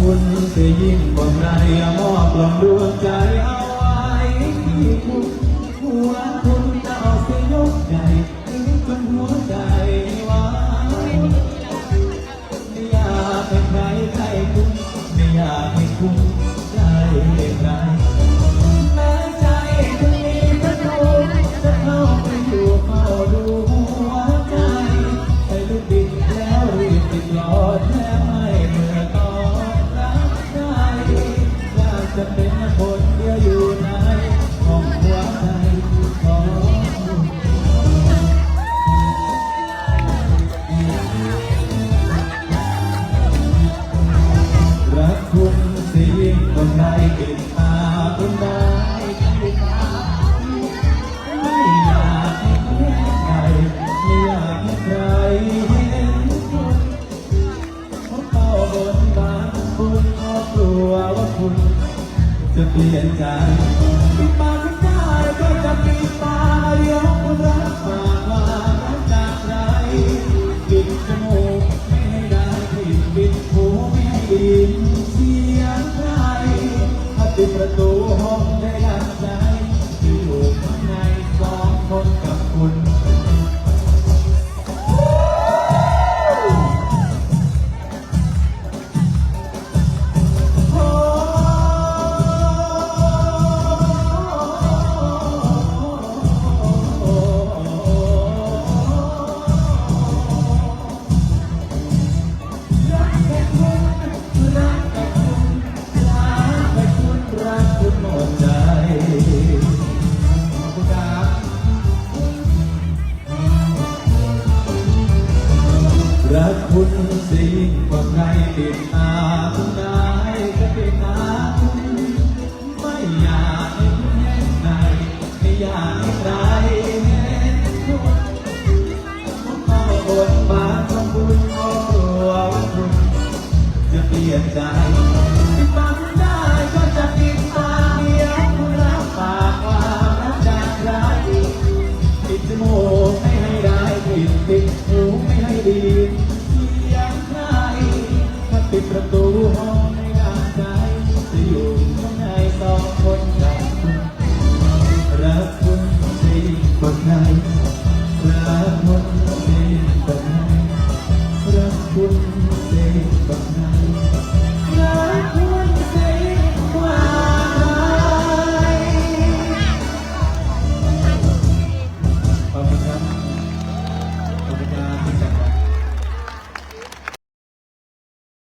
คุณเสียยิ่งกว่าใครมอบลองดวงใจเอาไว้ที่คุณหัวคุณจะออกเสียยกใหญ่ถึงจนหัวใจวายไม่อยากให้ใครใครคุณไม่อยากให้คุณได้เป็ใคร คุณสียงคนใดติดตาคนใดติดตาไม่อยากให้ใครไม่อยากให้ใครเห็นคุณเพราะเฝ้าบนบานคุณเพราะกลัวว่าคุณจะเปลี่ยนใจปิดปากไม่ได้ก็จะปิดตายกรักฝา คุณสิ่งกว่าใครติดตาคุณได้ก็ติดตาคุณไม่อยากเห้คุณเห็นใครไม่อยากให้ใครเห็นคุณผมเอาบนบานของคุณก็กลัวคุณจะเปลี่ยนใจ